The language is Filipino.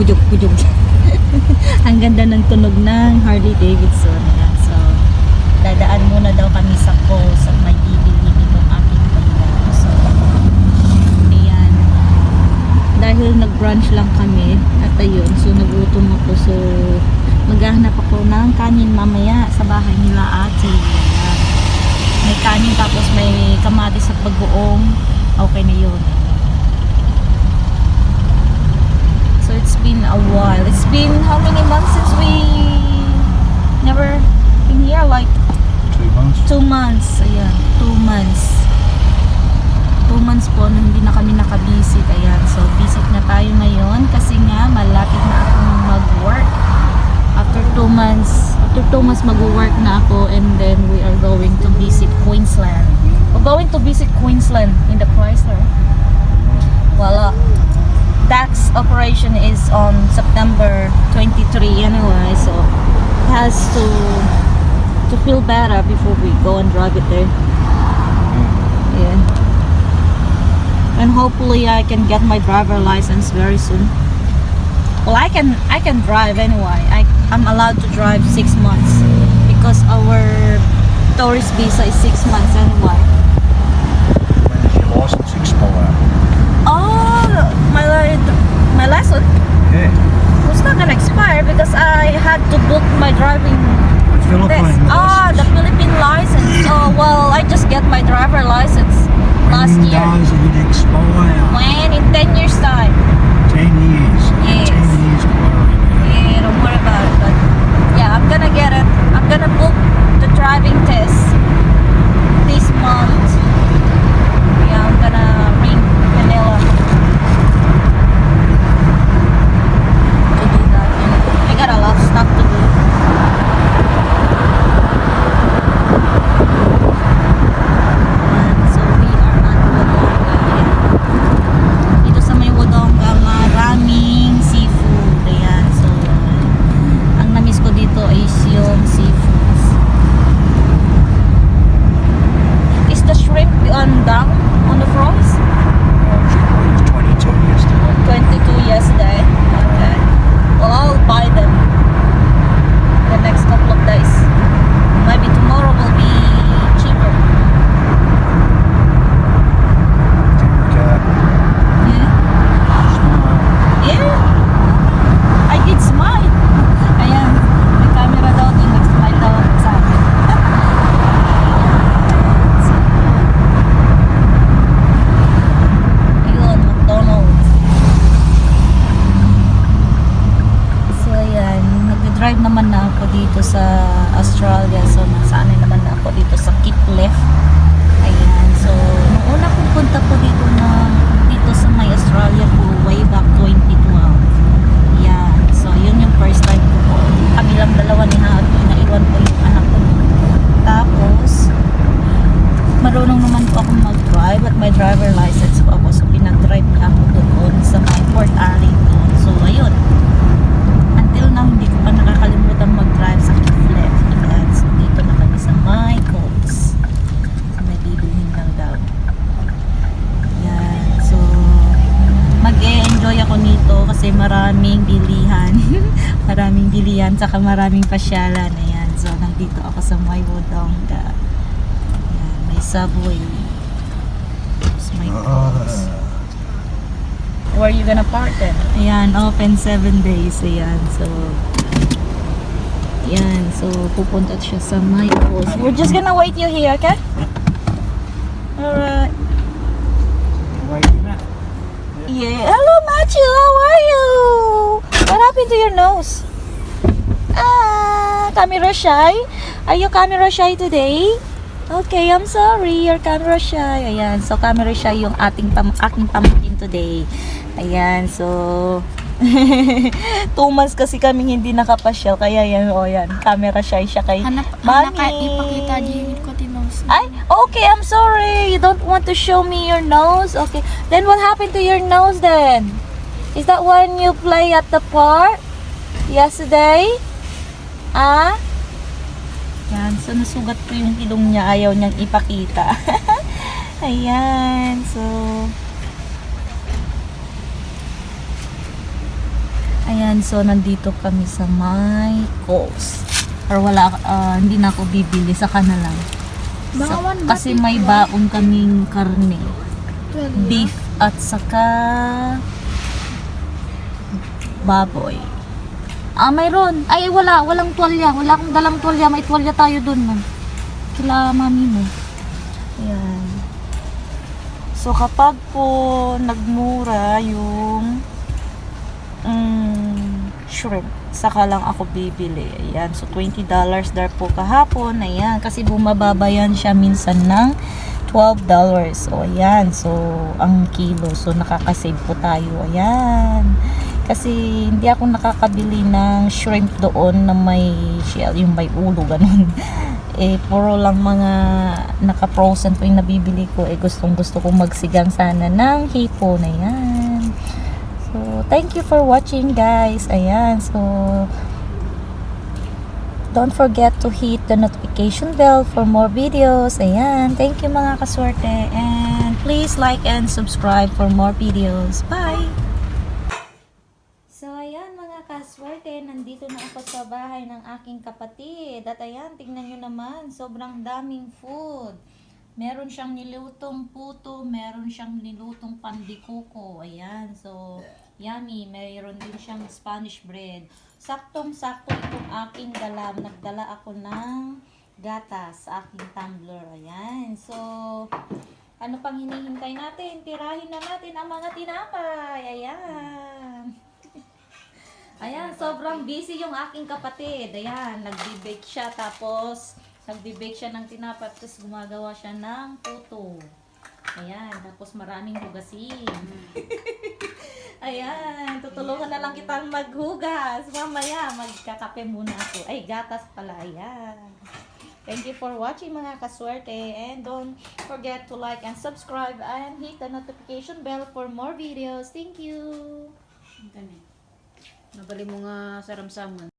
Pujog, pujog. Ang ganda ng tunog ng Harley Davidson. Ayan. So, dadaan muna daw kami sa coast at may bibili ng aking kailan. So, ayan. Dahil nag-brunch lang kami at ayun, so nagutom ako. So, maghahanap ako ng kanin mamaya sa bahay nila ate. Ayan. May kanin tapos may kamatis at bagoong. Okay na yun. So it's been a while. It's been how many months since we never been here? Like Two months. two months. Ayan, two months. Two months po na hindi na kami nakabisit. Ayan, so visit na tayo ngayon kasi nga malapit na akong mag-work. After two months, after two months mag-work na ako and then we are going to visit Queensland. We're going to visit Queensland in the Chrysler. Voila. Tax operation is on September 23 anyway, so it has to to feel better before we go and drive it there. Mm. Yeah. And hopefully I can get my driver license very soon. Well, I can I can drive anyway. I I'm allowed to drive six months because our tourist visa is six months anyway. When does your license expire? My my license Yeah. was not gonna expire because I had to book my driving The Philippine. Ah, the. Philippine license. Oh well, I just get my driver license last when year. does it expire? When in ten years time. Ten years. Yes. Ten years to worry about. Yeah, don't worry about it. But yeah, I'm gonna get it. I'm gonna book Nag-drive naman na ako dito sa Australia. So, nasanay naman na ako dito sa Keep Left. Ayan. So, nung una kong punta po dito na dito sa may Australia po way back 2012. Maraming bilihan. maraming bilihan, saka maraming pasyalan. Ayan. So, nandito ako sa May Wodonga. Ayan. May subway. Tapos may coast. Where are you gonna park then? Ayan, open 7 days. Ayan, so... Ayan, so pupunta siya sa my coast. We're just gonna wait you here, okay? Alright. Yeah. Hello, Matthew. How happened to your nose? Ah, camera shy? Are you camera shy today? Okay, I'm sorry. You're camera shy. Ayan. So, camera shy yung ating pam aking pamangkin today. Ayan. So, two months kasi kaming hindi nakapasyal. Kaya yan, o yan. Camera shy siya kay Hanap, Mami. hanap ipakita din ko tinos. Ay, okay, I'm sorry. You don't want to show me your nose? Okay. Then what happened to your nose then? Is that when you play at the park yesterday? Ah? Yan, so nasugat ko yung ilong niya. Ayaw niyang ipakita. Ayan, so... Ayan, so nandito kami sa my Coles. Or wala, ah, hindi na ako bibili, sa. Baka Sa- kasi may baon kaming karne. 12 Beef at saka baboy. Ah, mayroon. Ay, wala. Walang tuwalya. Wala akong dalang tuwalya. May tuwalya tayo dun, ma'am. Kila mami mo. Ayan. So, kapag po nagmura yung mm, shrimp, saka lang ako bibili. Ayan. So, $20 dar po kahapon. Ayan. Kasi bumababa yan siya minsan ng $12. So, ayan. So, ang kilo. So, nakakasave po tayo. Ayan. Kasi hindi ako nakakabili ng shrimp doon na may shell, yung may ulo, ganun. eh, puro lang mga naka-frozen po yung nabibili ko. Eh, gustong gusto kong magsigang sana ng hipon. Ayan. So, thank you for watching, guys. Ayan. So, don't forget to hit the notification bell for more videos. Ayan. Thank you, mga kaswerte. And please like and subscribe for more videos. Bye! So, ayan mga kaswerte, nandito na ako sa bahay ng aking kapatid. At ayan, tingnan nyo naman, sobrang daming food. Meron siyang nilutong puto, meron siyang nilutong pandikuko. Ayan, so yummy. Meron din siyang Spanish bread. Saktong-sakto itong aking dala. Nagdala ako ng gatas sa aking tumbler. Ayan, so ano pang hinihintay natin? Tirahin na natin ang mga tinapay. Ayan. Ayan, sobrang busy yung aking kapatid. Ayan, nagbe-bake siya tapos nagbe-bake siya ng tinapay tapos gumagawa siya ng puto. Ayan, tapos maraming hugasin. Ayan, tutulungan na lang kitang maghugas. Mamaya, magkakape muna ako. Ay, gatas pala. Ayan. Thank you for watching mga kaswerte and don't forget to like and subscribe and hit the notification bell for more videos. Thank you! Nabali mo nga sa ramsamon.